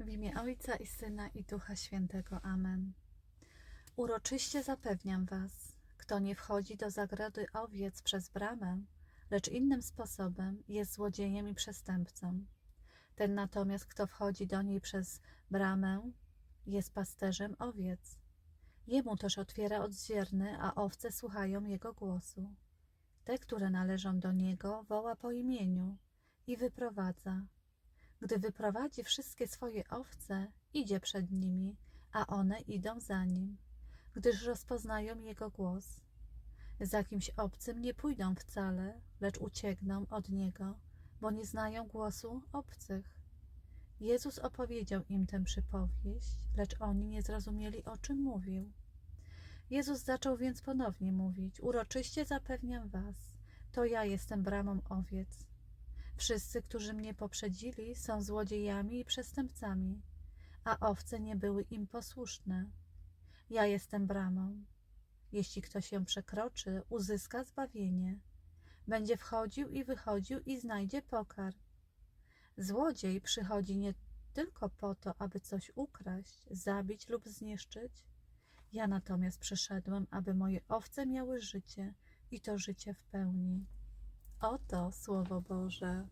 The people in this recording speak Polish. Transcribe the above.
W imię Ojca i Syna i Ducha Świętego. Amen. Uroczyście zapewniam was, kto nie wchodzi do zagrody owiec przez bramę, lecz innym sposobem jest złodziejem i przestępcą. Ten natomiast, kto wchodzi do niej przez bramę, jest pasterzem owiec. Jemu też otwiera odźwierny, a owce słuchają jego głosu. Te, które należą do niego, woła po imieniu i wyprowadza. Gdy wyprowadzi wszystkie swoje owce, idzie przed nimi, a one idą za nim, gdyż rozpoznają jego głos. Za kimś obcym nie pójdą wcale, lecz uciekną od niego, bo nie znają głosu obcych. Jezus opowiedział im tę przypowieść, lecz oni nie zrozumieli, o czym mówił. Jezus zaczął więc ponownie mówić: Uroczyście zapewniam was, to ja jestem bramą owiec. Wszyscy, którzy mnie poprzedzili, są złodziejami i przestępcami, a owce nie były im posłuszne. Ja jestem bramą. Jeśli ktoś się przekroczy, uzyska zbawienie. Będzie wchodził i wychodził i znajdzie pokarm. Złodziej przychodzi nie tylko po to, aby coś ukraść, zabić lub zniszczyć. Ja natomiast przyszedłem, aby moje owce miały życie i to życie w pełni. Oto Słowo Boże.